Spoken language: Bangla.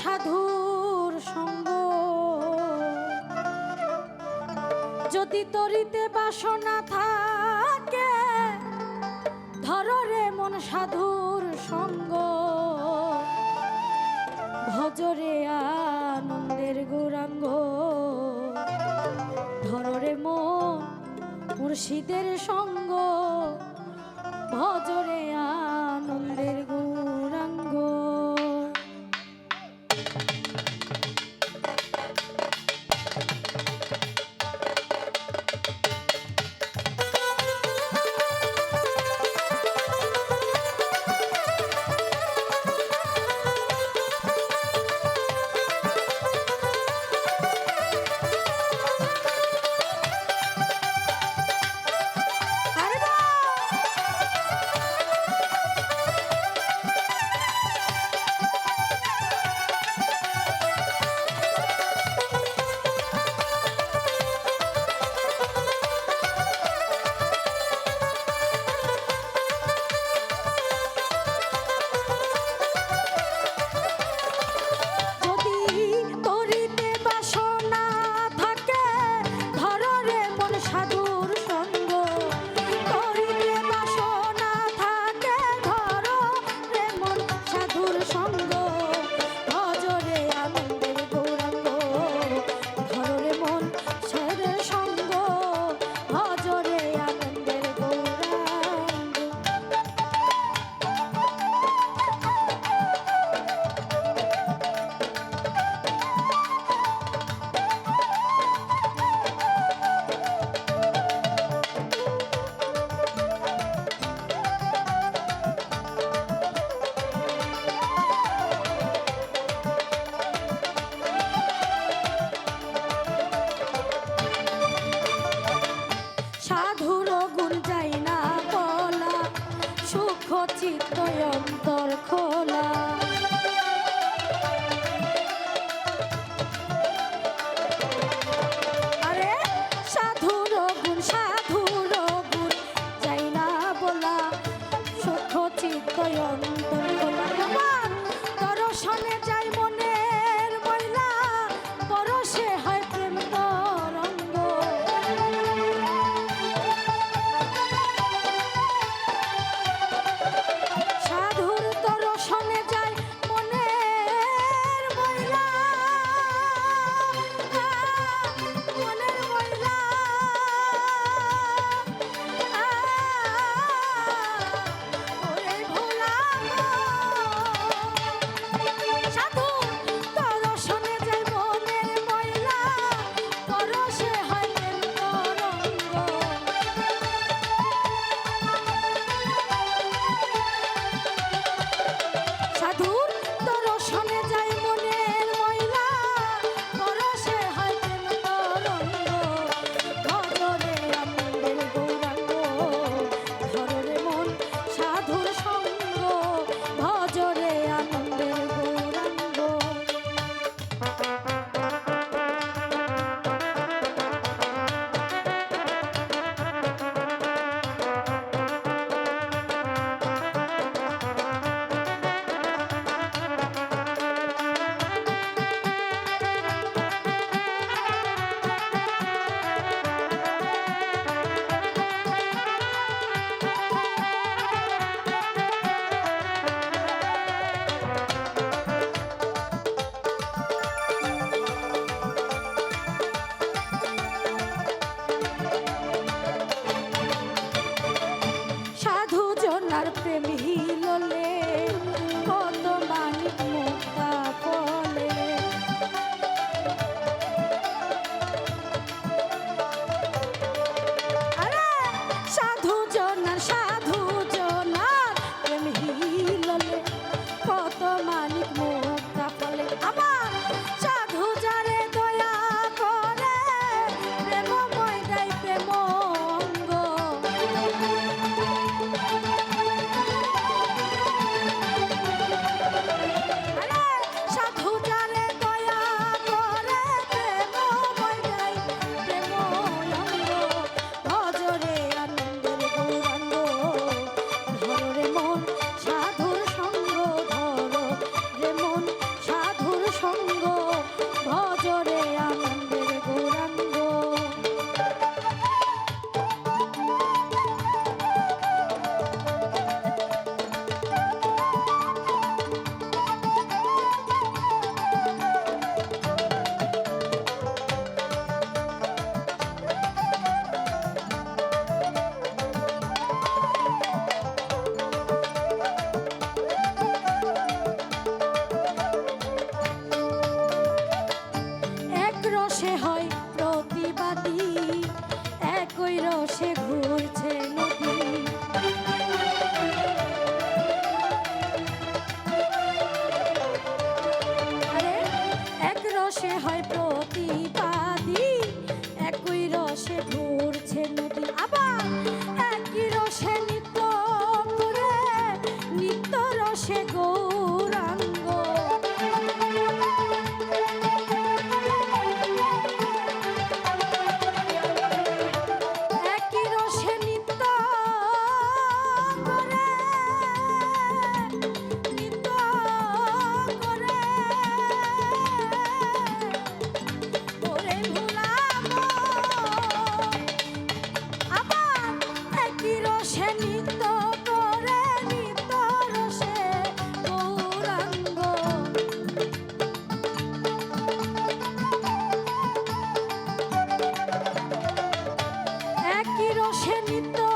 সাধুর সঙ্গ। যদি তরিতে বাসনা থাকে ধরো রে মন সাধুর সঙ্গ। ভজরে আনন্দের গৌরাঙ্গ ধর রে মন মুর্শিদের সঙ্গ। ভজরে আনন্দের চিত্ত অন্তর খোলা। प्रेम ही সে হয় প্রতিবাদী, একই রসে ঘুরছে নদী। এক রসে হয় প্রতিবাদী, একই রসে ঘুরছে নদী। আবার একই রসে নিত্য নিত্য রসে গো রসে নিত্য